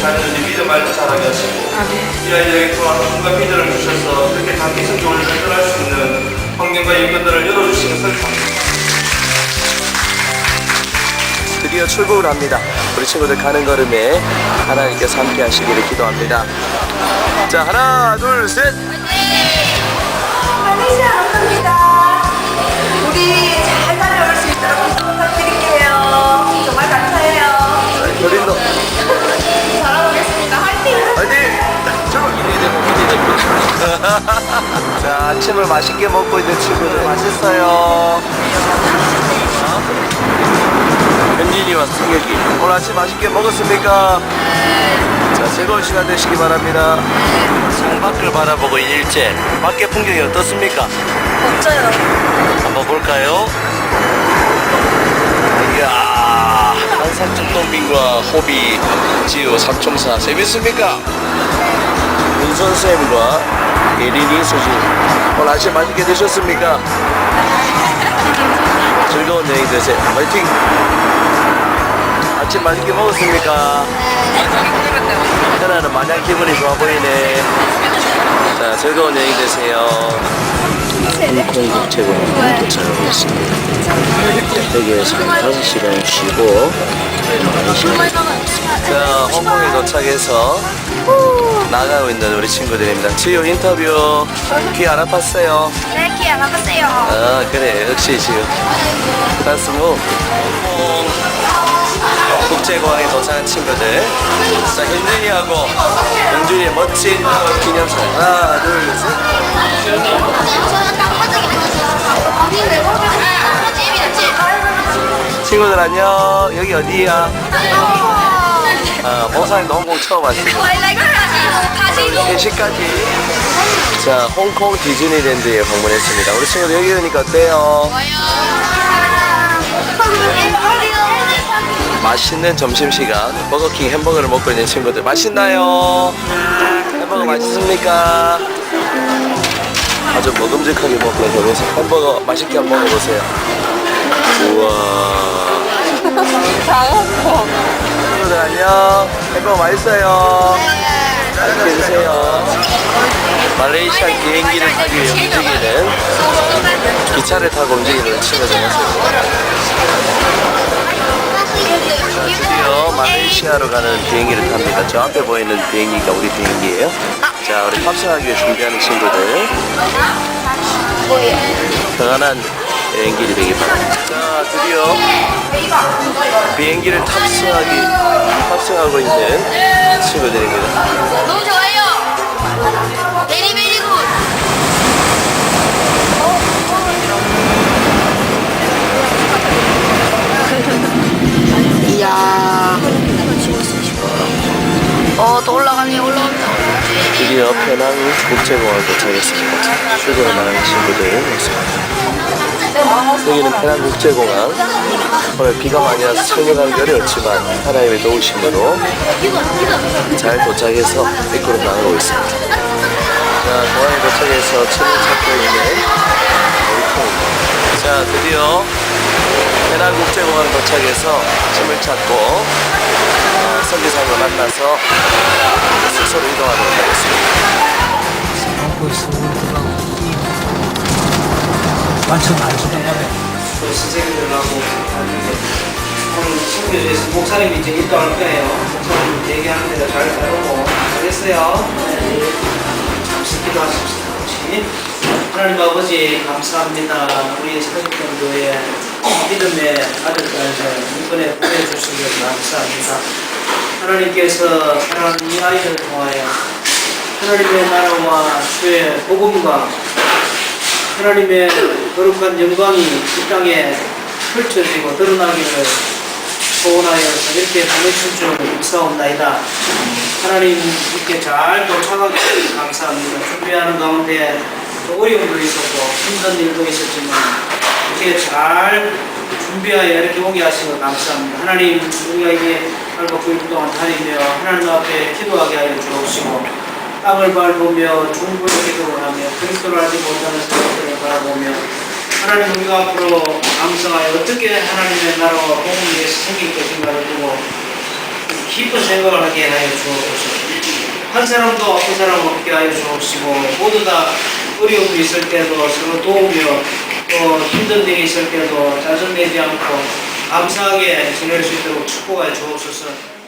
자녀들이 믿음 말도 잘하게 하시고 이 아이들에게 또한 온갖 믿음을 주셔서 그렇게 단기 성적을 발전할 수 있는 환경과 인권들을 열어주시는 것을 감사합니다. 드디어 출국을 합니다. 우리 친구들 가는 걸음에 하나님께서 함께 하시기를 기도합니다. 자, 하나, 둘, 셋. 말레이시아 감사합니다. 자, 아침을 맛있게 먹고 있는 친구들 맛있어요. 현진이와 승혁이 오늘 아침 맛있게 먹었습니까? 자, 즐거운 시간 되시기 바랍니다. 창밖을 바라보고 일제 밖에 풍경이 어떻습니까? 멋져요. 한번 볼까요? 이야, 한산적 동빈과 호비, 지우, 삼총사 재밌습니까? 윤선 쌤과 예린이, 수지 오늘 아침 맛있게 드셨습니까? 즐거운 여행 되세요. 화이팅! 아침 맛있게 먹었습니까? 현아는 마냥 기분이 좋아 보이네. 자, 즐거운 여행 되세요. 홍콩 국제공항에 도착하고 있습니다. 여기에서 5시간 쉬고 자, 홍콩에 도착해서 나가고 있는 우리 친구들입니다. 지효 인터뷰 귀 안 아팠어요? 네, 기안 아팠어요. 아 그래 역시 지효 다스무 국제공항에 도착한 친구들 자 현준이하고 영준이의 멋진 기념사진 하나 둘셋 친구들 안녕 여기 어디야? 아 보상도 홍콩 처음 왔습니다 3시까지. 자 홍콩 디즈니랜드에 방문했습니다. 우리 친구들 여기 오니까 어때요? 맛있는 점심시간 버거킹 햄버거를 먹고 있는 친구들 맛있나요? 햄버거 맛있습니까? 아주 먹음직하게 먹고 있는 햄버거 맛있게 한번 먹어보세요. 우와. 친구들 안녕. 햄버거 맛있어요 맛있게 드세요 말레이시아 비행기를 타기 위해 움직이는 기차를 타고 움직이는 친구들 드디어 말레이시아로 가는 비행기를 탑니다. 저 앞에 보이는 비행기가 우리 비행기예요. 자, 우리 탑승하기 위해 준비하는 친구들. 평안한 여행길이 되길 바랍니다. 자, 드디어 비행기를 탑승하기, 탑승하고 있는 친구들입니다. 너무 좋아요. 베리 베리 굿. 이야. 어, 또 올라가네, 올라간다. 드디어 페낭 국제공항 도착했습니다. 출국을 나가는 친구들 모습입니다. 여기는 페낭 국제공항. 오늘 비가 많이 와서 촬영하기 어려웠지만 하나님의 도우심으로 잘 도착해서 입구로 나가고 있습니다. 자, 공항에 도착해서 침을 찾고 있는. 자, 드디어 페낭 국제공항 도착해서 침을 찾고 어, 선기상을 만나서 숙소로 이동하도록 하겠습니다. 완전 안 지나가네. 우리 선생님들하고 오늘 친구에 대해서 목사님이 이제 입도할 거예요. 목사님 얘기하는 대로 잘 따르고 잘했어요. 잠시 기도하십시다. 같이. 하나님 아버지 감사합니다. 우리 사역경도의 믿음의 아들까지 이번에 보내주신 것 감사합니다. 하나님께서 사랑하는 이 아이를 통하여 하나님의 나라와 주의 복음과 하나님의 거룩한 영광이 이 땅에 펼쳐지고 드러나기를 소원하여서 이렇게 보내줄 줄 믿사옵나이다. 하나님 이렇게 잘 도착하기 감사합니다. 준비하는 가운데 또 어려움도 있었고 힘든 일도 있었지만 이렇게 잘 준비하여 이렇게 오게 하시고 감사합니다. 하나님 우리가 이제 8박 9일 동안 다니며 하나님 앞에 기도하게 하여 주옵시고 땅을 밟으며 중부를 기도를 하며 그리스도를 알지 못하는 사람들을 바라보며 하나님 우리가 앞으로 감사하여 어떻게 하나님의 나라와 복음을 위해서 생길 것인가를 두고 깊은 생각을 하게 하여 주옵소서. 한 사람도 아픈 사람 없게 하여 주옵시고 모두 다 어려움이 있을 때도 서로 도우며 또 힘든 일이 있을 때도 짜증내지 않고 감사하게 지낼 수 있도록 축복하여 주옵소서.